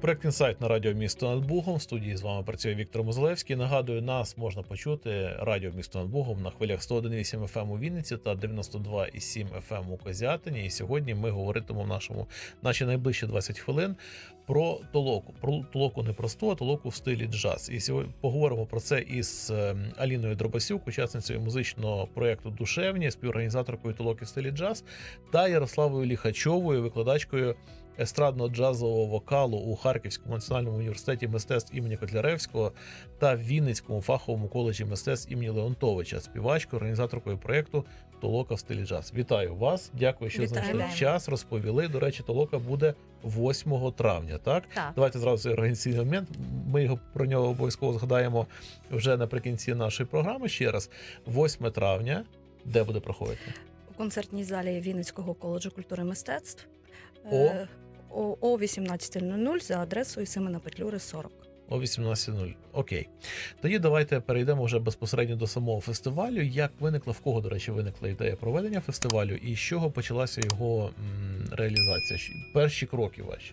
Проект інсайт на радіо місто над Бугом. В студії з вами працює Віктор Мозлевський. Нагадую, нас можна почути радіо місто над Бугом на хвилях 101,8 FM ем у Вінниці та 92,7 FM ем у Козятині. І сьогодні ми говоритимемо в нашому наші найближчі 20 хвилин про толоку. Про толоку не просту, а толоку в стилі джаз. І сьогодні поговоримо про це із е, Аліною Дробасюк, учасницею музичного проєкту Душевні, співорганізаторкою толоки в стилі джаз, та Ярославою Ліхачовою, викладачкою естрадно-джазового вокалу у Харківському національному університеті мистецтв імені Котляревського та Вінницькому фаховому коледжі мистецтв імені Леонтовича, співачкою, організаторкою проєкту Толока в стилі джаз. Вітаю вас! Дякую, що Вітаю. знайшли час. Розповіли. До речі, толока буде 8 травня. Так Так. давайте зразу цей організаційний момент. Ми його про нього обов'язково згадаємо вже наприкінці нашої програми. Ще раз, 8 травня, де буде проходити? у концертній залі Вінницького коледжу культури і мистецтв О? О 18.00 за адресою Семена Петлюри 40. О 18.00. Окей. Тоді давайте перейдемо вже безпосередньо до самого фестивалю. Як виникла, в кого, до речі, виникла ідея проведення фестивалю, і з чого почалася його м, реалізація? Перші кроки ваші.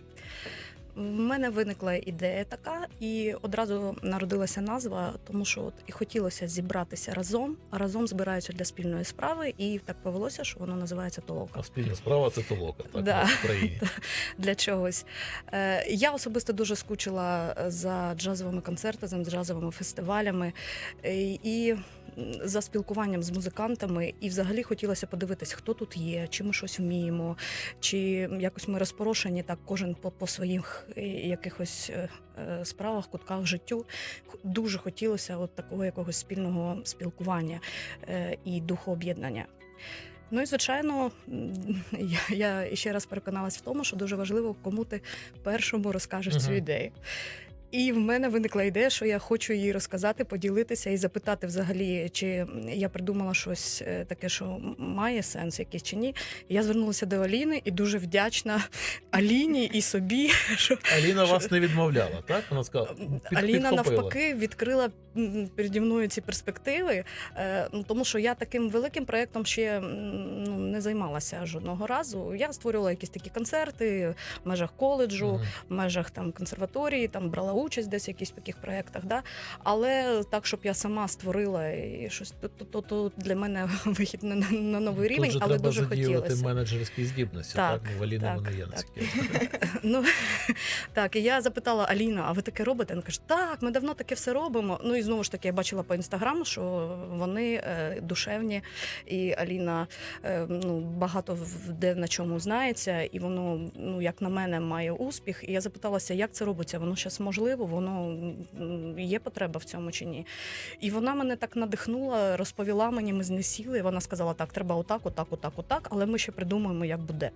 В мене виникла ідея така, і одразу народилася назва, тому що от і хотілося зібратися разом, а разом збираються для спільної справи, і так повелося, що воно називається толока. А спільна справа це толока, так Да. в Україні. для чогось. Е, Я особисто дуже скучила за джазовими концертами, за джазовими фестивалями е, і за спілкуванням з музикантами. І взагалі хотілося подивитись, хто тут є, чи ми щось вміємо, чи якось ми розпорошені так, кожен по, по своїх е, якихось е, е, справах, кутках життю. Дуже хотілося от такого якогось спільного спілкування і духооб'єднання. Ну і звичайно, я, я ще раз переконалась в тому, що дуже важливо, кому ти першому розкажеш цю ідею. І в мене виникла ідея, що я хочу її розказати, поділитися і запитати взагалі, чи я придумала щось е, таке, що має сенс якийсь чи ні. Я звернулася до Аліни і дуже вдячна Аліні і собі. Що Аліна вас не відмовляла, так? Вона сказала, під, Аліна підхопила. навпаки відкрила переді мною ці перспективи, е, ну тому що я таким великим проєктом ще ну, не займалася жодного разу. Я створювала якісь такі концерти в межах коледжу, Мгм. в межах там консерваторії, там брала участь десь в якихось таких проєктах. Да? Але так, щоб я сама створила і щось, то, то, то, то для мене вихід на, на, на новий рівень, Тут же але треба дуже хотілося. менеджерські здібності, так? Так, Ну, так, так. Ну так, і я запитала Аліна, а ви таке робите? Вона каже, так, ми давно таке все робимо. Ну і знову ж таки, я бачила по інстаграму, що вони е, душевні, і Аліна е, ну, багато де на чому знається, і воно, ну як на мене, має успіх. І я запиталася, як це робиться? Воно зараз можливо, воно є потреба в цьому чи ні? І вона мене так надихнула, розповіла мені, ми знесіли. І вона сказала: так, треба отак, отак, отак, отак, але ми ще придумаємо, як буде.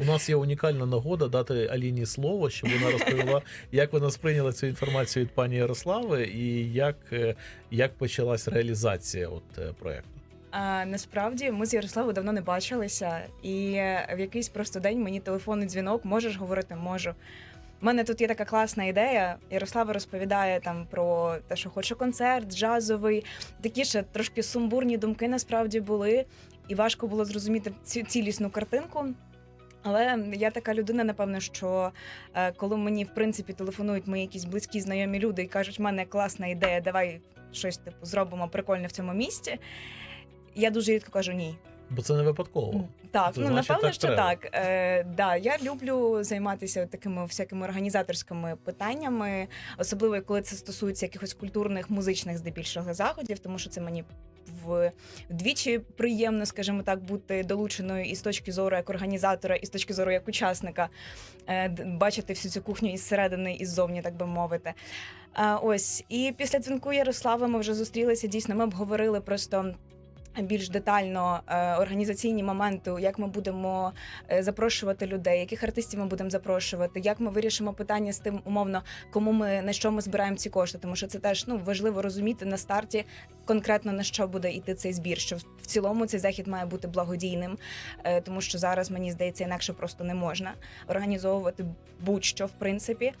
У нас є унікальна нагода дати Аліні слово, щоб вона розповіла, як вона сприйняла цю інформацію від пані Ярослави, і як, е, як почалась реалізація от е, проекту. А, насправді ми з Ярославою давно не бачилися, і е, в якийсь просто день мені телефонний дзвінок, можеш говорити, можу. У мене тут є така класна ідея. Ярослава розповідає там про те, що хоче концерт, джазовий. Такі ще трошки сумбурні думки насправді були, і важко було зрозуміти цю цілісну картинку. Але я така людина, напевно, що е, коли мені в принципі телефонують мої якісь близькі знайомі люди і кажуть, в мене класна ідея, давай щось типу зробимо прикольне в цьому місці. Я дуже рідко кажу ні. Бо це не випадково. Так, Це ну значить, напевно, так що треба. так. Е, да, я люблю займатися такими всякими організаторськими питаннями, особливо коли це стосується якихось культурних, музичних здебільшого заходів, тому що це мені вдвічі приємно, скажімо так, бути долученою і з точки зору як організатора, і з точки зору як учасника, е, бачити всю цю кухню із середини і ззовні, так би мовити. А, ось і після дзвінку Ярослава ми вже зустрілися. Дійсно, ми обговорили просто більш детально е, організаційні моменти, як ми будемо е, запрошувати людей, яких артистів ми будемо запрошувати, як ми вирішимо питання з тим, умовно, кому ми на що ми збираємо ці кошти, тому що це теж ну важливо розуміти на старті конкретно на що буде йти цей збір. Що в цілому цей захід має бути благодійним, е, тому що зараз мені здається, інакше просто не можна організовувати будь-що в принципі.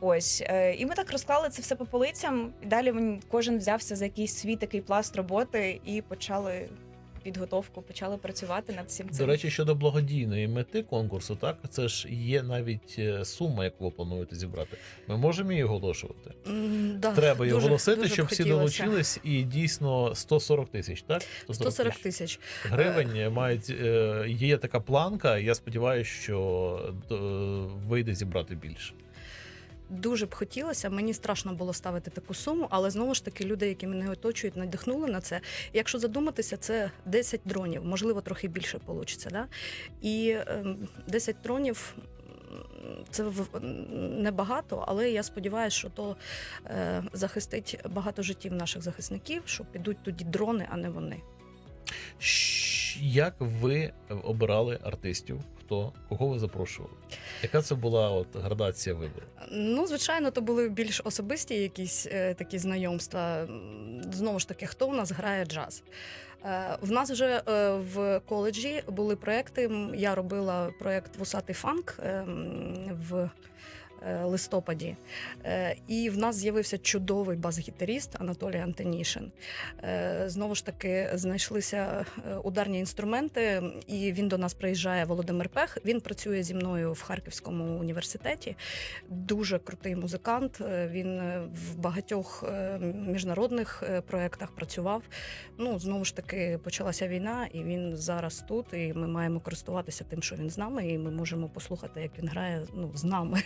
Ось і ми так розклали це все по полицям. І далі кожен взявся за якийсь свій такий пласт роботи і почали підготовку, почали працювати над всім До речі, щодо благодійної мети конкурсу, так це ж є навіть е, сума, яку ви плануєте зібрати. Ми можемо її оголошувати. Да, Треба її дуже- оголосити, дуже щоб всі хотілося. долучились, і дійсно 140 тисяч, так? 140 тисяч. гривень мають е, є така планка. Я сподіваюся, що е, вийде зібрати більше. Дуже б хотілося. Мені страшно було ставити таку суму, але знову ж таки люди, які мене оточують, надихнули на це. Якщо задуматися, це 10 дронів, можливо, трохи більше вийде. Да? І ем, 10 дронів. Це небагато, але я сподіваюся, що то е, захистить багато життів наших захисників, що підуть тоді дрони, а не вони. Як ви обирали артистів? Хто кого ви запрошували? Яка це була от градація вибору? Ну, звичайно, то були більш особисті якісь е, такі знайомства. Знову ж таки, хто у нас грає джаз? Е, в нас вже е, в коледжі були проекти. Я робила проект Вусатий фанк е, в листопаді. Е, і в нас з'явився чудовий бас-гітаріст Анатолій Антонішин. Е, знову ж таки, знайшлися е, ударні інструменти, і він до нас приїжджає Володимир Пех. Він працює зі мною в Харківському університеті. Дуже крутий музикант. Е, Він е, в багатьох е, міжнародних е, проєктах працював. Ну, знову ж таки, почалася війна, і він зараз тут. І ми маємо користуватися тим, що він з нами, і ми можемо послухати, як він грає ну, з нами.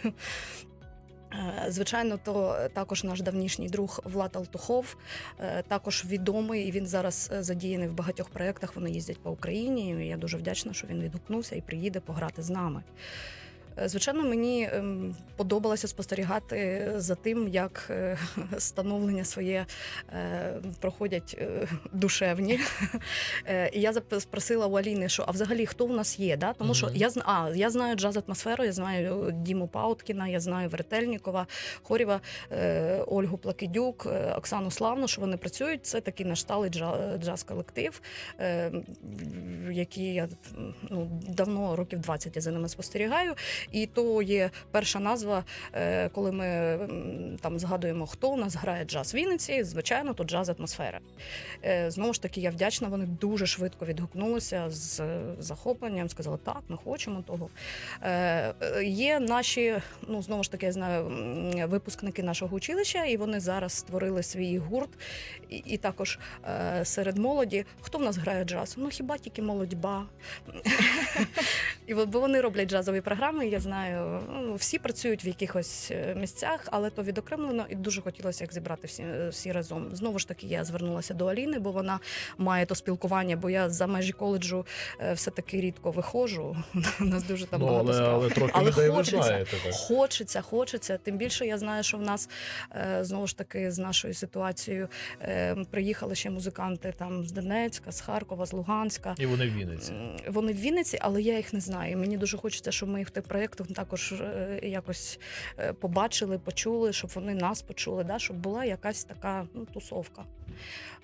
Е, Звичайно, то також наш давнішній друг Влад Алтухов, е, також відомий. і Він зараз е, задіяний в багатьох проєктах. Вони їздять по Україні. і Я дуже вдячна, що він відгукнувся і приїде пограти з нами. Е, Звичайно, мені ем, подобалося спостерігати за тим, як е, становлення своє е, проходять душевні. І я спросила у Аліни, що а взагалі хто у нас є? Да? Тому що я а, я знаю джаз атмосферу, я знаю Діму Пауткіна, я знаю Веретельнікова, Хорєва, Ольгу Плакидюк, Оксану Славну, що вони працюють. Це такий наш сталий джаз-колектив, який я ну, давно, років 20 я за ними спостерігаю. І то є перша назва, е, коли ми там згадуємо, хто у нас грає джаз в Вінниці. Звичайно, то джаз атмосфера. Е, Знову ж таки, я вдячна. Вони дуже швидко відгукнулися з е, захопленням. Сказали, так, ми хочемо того. Є наші, ну знову ж таки, я знаю, випускники нашого училища, і вони зараз створили свій гурт. І, також серед молоді, хто в нас грає джаз? Ну хіба тільки молодьба. Бо вони роблять джазові програми. Я знаю, ну, всі працюють в якихось е, місцях, але то відокремлено, і дуже хотілося їх зібрати всі, е, всі разом. Знову ж таки, я звернулася до Аліни, бо вона має то спілкування, бо я за межі коледжу е, все таки рідко виходжу. У нас дуже там ну, багато але, справ. але трохи Але людей хочеться. ви знаєте. Так. Хочеться, хочеться. Тим більше я знаю, що в нас знову ж таки з нашою ситуацією приїхали ще музиканти там з Донецька, з Харкова, з Луганська. І вони в Вінниці. Вони в Вінниці, але я їх не знаю. Мені дуже хочеться, щоб ми їх в тих проєктах також е, якось е, побачили, почули, щоб вони нас почули, да? щоб була якась така ну, тусовка.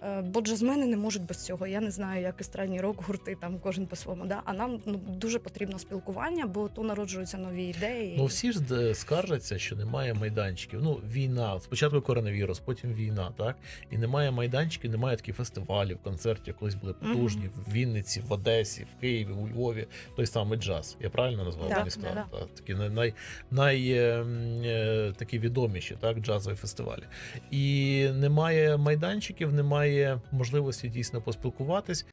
Е, Бо джазмени не можуть без цього. Я не знаю, як естрадні рок гурти, там кожен по-своєму. Да? А нам ну, дуже потрібно спілкування, бо то народжуються нові ідеї. Ну всі ж скаржаться, що немає майданчиків. Ну, війна, спочатку коронавірус, потім війна, так? І немає майданчиків, немає таких фестивалів, концертів. Колись були потужні в Вінниці, в Одесі, в Києві, у Львові. Той самий джаз. Я правильно назвав Так, міста? да. Так, такі най, най, най, е, м, е, такі відоміші, так, джазові фестивалі. І немає майданчиків, немає можливості дійсно поспілкуватись,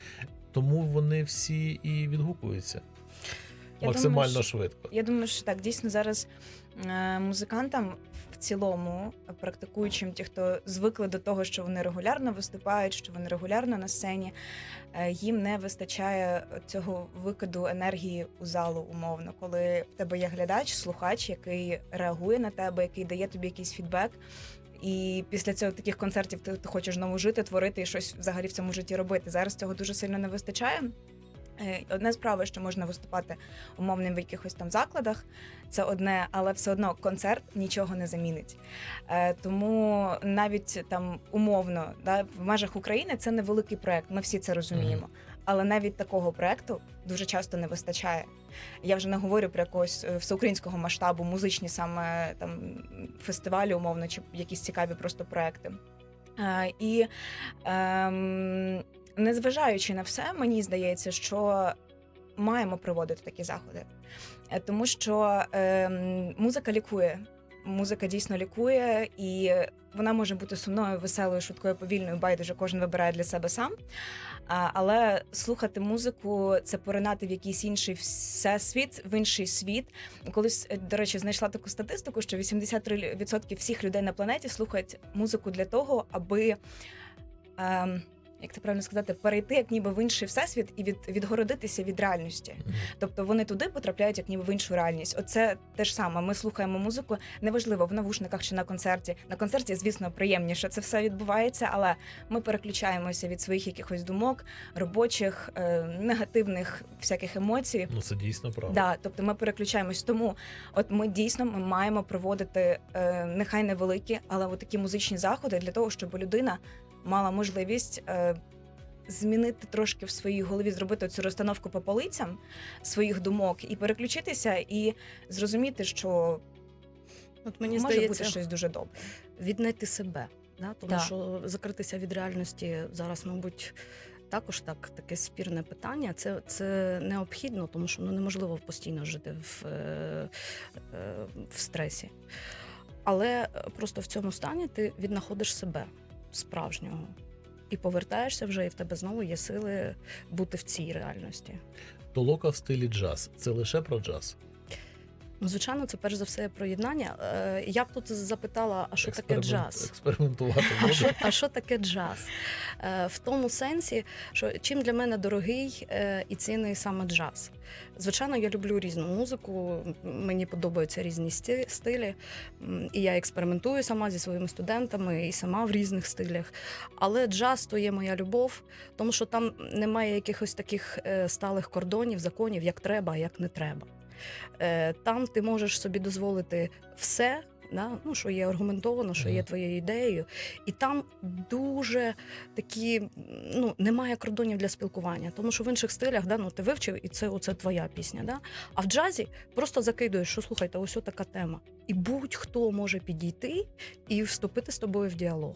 тому вони всі і відгукуються Я максимально думаю, швидко. Я думаю, що так дійсно зараз е, музикантам в цілому, практикуючим ті, хто звикли до того, що вони регулярно виступають, що вони регулярно на сцені, е, їм не вистачає цього викиду енергії у залу, умовно, коли в тебе є глядач, слухач, який реагує на тебе, який дає тобі якийсь фідбек. І після цього таких концертів ти, ти хочеш знову жити, творити і щось взагалі в цьому житті робити. Зараз цього дуже сильно не вистачає. Е, Одне справа, що можна виступати умовно в якихось там закладах, це одне, але все одно концерт нічого не замінить. Е, тому навіть там умовно, да, в межах України це невеликий проект, ми всі це розуміємо. Але навіть такого проекту дуже часто не вистачає. Я вже не говорю про якогось е, всеукраїнського масштабу, музичні саме там фестивалі, умовно, чи якісь цікаві просто проекти. І ем, незважаючи на все, мені здається, що маємо проводити такі заходи, Е, тому що ем, музика лікує. Музика дійсно лікує, і вона може бути сумною, веселою, швидкою, повільною. Байдуже кожен вибирає для себе сам. Але слухати музику це поринати в якийсь інший всесвіт, в інший світ. Колись, е, до речі, знайшла таку статистику, що 83% всіх людей на планеті слухають музику для того, аби. Ем, як це правильно сказати, перейти як ніби в інший всесвіт і від, відгородитися від реальності. Тобто вони туди потрапляють як ніби в іншу реальність. Оце те ж саме. Ми слухаємо музику, неважливо в навушниках чи на концерті. На концерті, звісно, приємніше це все відбувається, але ми переключаємося від своїх якихось думок, робочих, е, негативних всяких емоцій. Ну це дійсно правда. Да, тобто ми переключаємось. Тому от ми дійсно ми маємо проводити е, нехай невеликі, але от такі музичні заходи для того, щоб людина мала можливість. Е, Змінити трошки в своїй голові, зробити цю розстановку по полицям своїх думок і переключитися, і зрозуміти, що От мені може здається, бути щось дуже добре. віднайти себе. Да? Тому Да. що закритися від реальності зараз, мабуть, також так, таке спірне питання. Це, це необхідно, тому що ну, неможливо постійно жити в, е, е, в стресі. Але просто в цьому стані ти віднаходиш себе справжнього. І повертаєшся вже, і в тебе знову є сили бути в цій реальності. Толока в стилі джаз. Це лише про джаз. Ну, звичайно, це перш за все про єднання. Е, Я б тут запитала, а що таке джаз? Експериментувати А що, а що таке джаз? Е, в тому сенсі, що чим для мене дорогий е, і цінний саме джаз. Звичайно, я люблю різну музику, мені подобаються різні стилі, і я експериментую сама зі своїми студентами і сама в різних стилях. Але джаз то є моя любов, тому що там немає якихось таких сталих кордонів, законів, як треба, а як не треба. Е, Там ти можеш собі дозволити все. Да? Ну, що є аргументовано, що є твоєю ідеєю, і там дуже такі ну немає кордонів для спілкування, тому що в інших стилях да, ну, ти вивчив, і це оце твоя пісня. Да? А в джазі просто закидуєш, що слухайте, ось така тема. І будь-хто може підійти і вступити з тобою в діалог.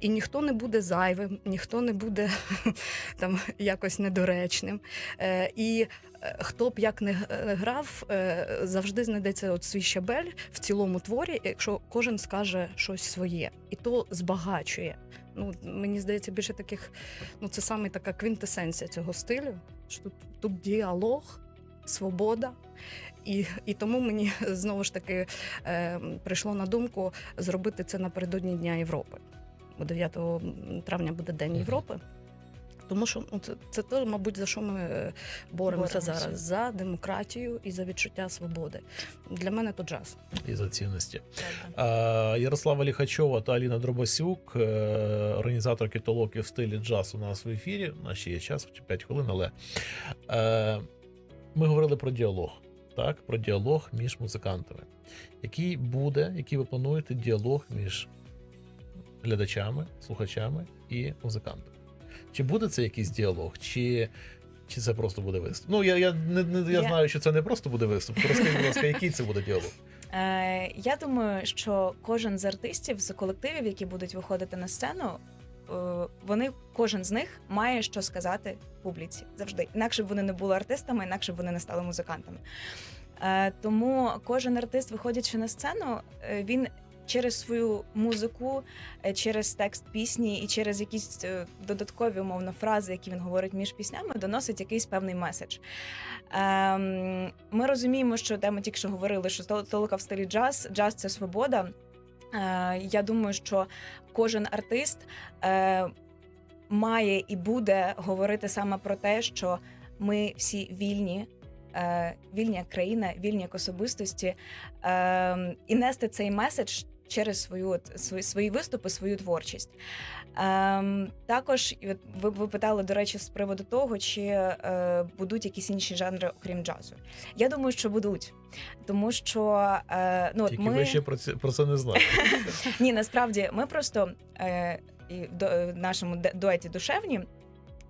І ніхто не буде зайвим, ніхто не буде там якось недоречним. Е, і хто б як не е, грав, е, завжди знайдеться от свій щабель в цілому творі, якщо кожен скаже щось своє, і то збагачує. Ну мені здається, більше таких, ну це саме така квінтесенція цього стилю. Що тут, тут діалог, свобода. І, і тому мені знову ж таки е, прийшло на думку зробити це напередодні Дня Європи. Бо 9 травня буде День. Європи. Тому що ну, це, це те, мабуть, за що ми е, боремося, Боремося. зараз за демократію і за відчуття свободи. Для мене то джаз. І за цінності. А, Ярослава Ліхачова та Аліна Дробасюк, е, організаторки толоки в стилі джаз у нас в ефірі. У нас ще є час, 5 хвилин, але е, ми говорили про діалог. Так, про діалог між музикантами. Який буде, який ви плануєте діалог між глядачами, слухачами і музикантами? Чи буде це якийсь діалог, чи, чи це просто буде виступ? Ну, я, я, не, не, я Я- знаю, що це не просто буде виступ. Розкажіть, будь ласка, який це буде діалог? Е, я думаю, що кожен з артистів, з колективів, які будуть виходити на сцену, е, вони кожен з них має що сказати публіці завжди. Інакше б вони не були артистами, інакше б вони не стали музикантами. Е, тому кожен артист, виходячи на сцену, е, він. Через свою музику, е, через текст пісні і через якісь е, додаткові умовно фрази, які він говорить між піснями, доносить якийсь певний меседж. Ем, ми розуміємо, що де ми тільки що говорили, що толока в стилі джаз, джаз це свобода. Е, я думаю, що кожен артист має і буде говорити саме про те, що ми всі вільні. Вільні як країна, вільні як особистості, е, і нести цей меседж через свою от, свої, свої виступи, свою творчість. Ем, також і от ви, ви питали, до речі, з приводу того, чи е, будуть якісь інші жанри, окрім джазу. Я думаю, що будуть, тому що е, ну от Тільки ми ви ще про це, про це не знаєте. ні, насправді ми просто е, і в нашому дуеті душевні.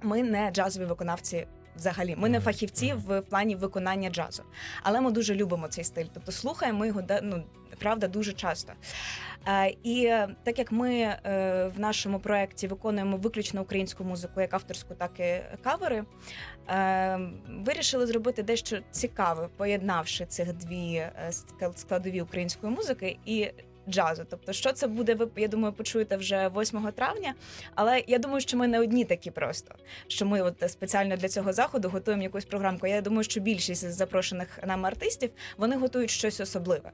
Ми не джазові виконавці. Взагалі, ми не фахівці в плані виконання джазу, але ми дуже любимо цей стиль. Тобто слухаємо його ну, правда дуже часто. Е, І е, так як ми е, в нашому проєкті виконуємо виключно українську музику, як авторську, так і кавери, вирішили зробити дещо цікаве, поєднавши цих дві складові української музики і. Джазу, тобто, що це буде, ви я думаю, почуєте вже 8 травня. Але я думаю, що ми не одні такі просто. Що ми от спеціально для цього заходу готуємо якусь програмку. Я думаю, що більшість з запрошених нами артистів вони готують щось особливе.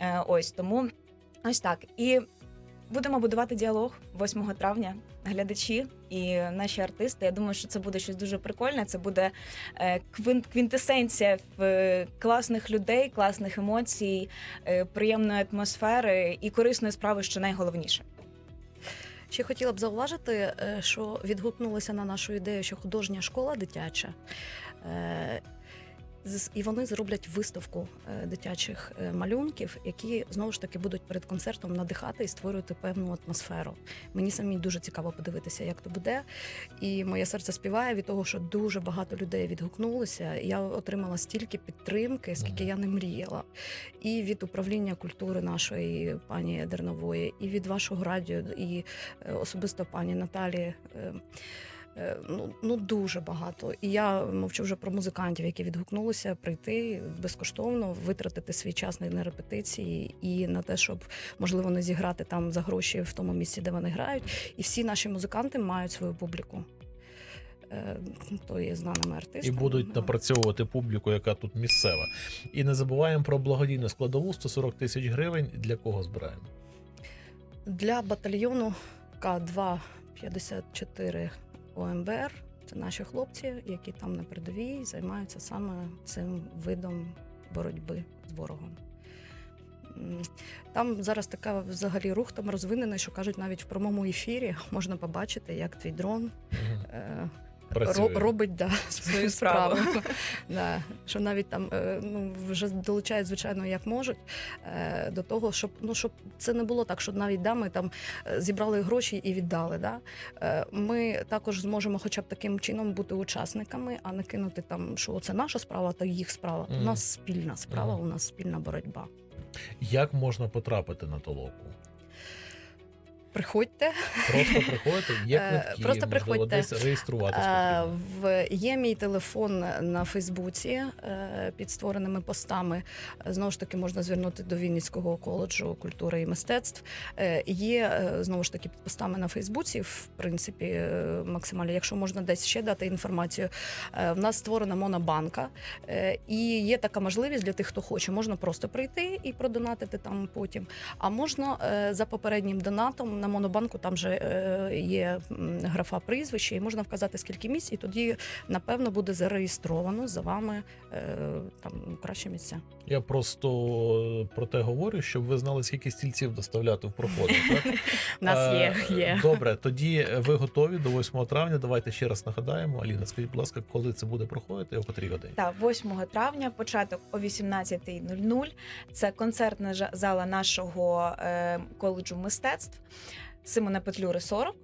Е, ось тому ось так. І будемо будувати діалог 8 травня. Глядачі і наші артисти. Я думаю, що це буде щось дуже прикольне. Це буде е, квін- квінтесенція е, класних людей, класних емоцій, приємної атмосфери і корисної справи, що найголовніше. Ще хотіла б зауважити, що відгукнулися на нашу ідею, що художня школа дитяча. І вони зроблять виставку е, дитячих е, малюнків, які знову ж таки будуть перед концертом надихати і створювати певну атмосферу. Мені самі дуже цікаво подивитися, як то буде. І моє серце співає від того, що дуже багато людей відгукнулося. Я отримала стільки підтримки, скільки я не мріяла. І від управління культури нашої пані Дернової, і від вашого радіо, і е, особисто пані Наталі. Е, Ну, ну дуже багато. І я мовчу вже про музикантів, які відгукнулися прийти безкоштовно, витратити свій час на репетиції і на те, щоб можливо не зіграти там за гроші в тому місці, де вони грають. І всі наші музиканти мають свою публіку. Е, То є знаними І будуть напрацьовувати публіку, яка тут місцева. І не забуваємо про благодійну складову 140 тисяч гривень. Для кого збираємо? Для батальйону К2 54 ОМБР. Це наші хлопці, які там на передовій займаються саме цим видом боротьби з ворогом. Там зараз така взагалі рух там розвинений, що кажуть, навіть в прямому ефірі можна побачити, як твій дрон Мгм. е, Працює. ро- робить да, свою справу. справу. да, що навіть там е, ну, вже долучають, звичайно, як можуть е, до того, щоб ну щоб це не було так, що навіть да, ми там е, зібрали гроші і віддали. Да? Ми також зможемо, хоча б таким чином, бути учасниками, а не кинути там, що це наша справа, та їх справа. Мгм. У нас спільна справа, Мгм. у нас спільна боротьба. Як можна потрапити на толоку? Приходьте. Просто приходити, є Е, квитки, просто приходьте. десь реєструватися Е. В є мій телефон на Фейсбуці е, під створеними постами. Знову ж таки, можна звернути до Вінницького коледжу культури і мистецтв. Є знову ж таки під постами на Фейсбуці. В принципі, максимально, якщо можна десь ще дати інформацію. В нас створена монобанка, і є така можливість для тих, хто хоче. Можна просто прийти і продонатити там потім. А можна за попереднім донатом на монобанку там же е, є графа прізвище, і можна вказати скільки місць, і тоді напевно буде зареєстровано за вами е, там кращі місця. Я просто е, про те говорю, щоб ви знали, скільки стільців доставляти в проходи. Так? Нас є, є. Добре, тоді ви готові до 8 травня. Давайте ще раз нагадаємо. Аліна, скажіть, будь ласка, коли це буде проходити, о котрій годині? Та 8 травня, початок о 18.00. Це концертна зала нашого е, коледжу мистецтв Симона Петлюри 40.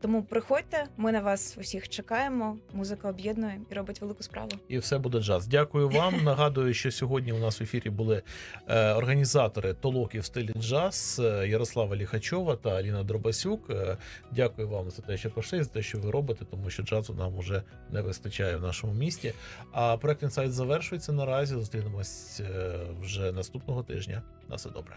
Тому приходьте, ми на вас усіх чекаємо. Музика об'єднує і робить велику справу. І все буде джаз. Дякую вам. Нагадую, що сьогодні у нас в ефірі були е, організатори толоки в стилі джаз е, Ярослава Ліхачова та Аліна Дробасюк. Е, дякую вам за те, що прийшли, за те, що ви робите, тому що джазу нам уже не вистачає в нашому місті. А проект інсайт завершується наразі. Зустрінемось вже наступного тижня. На все добре.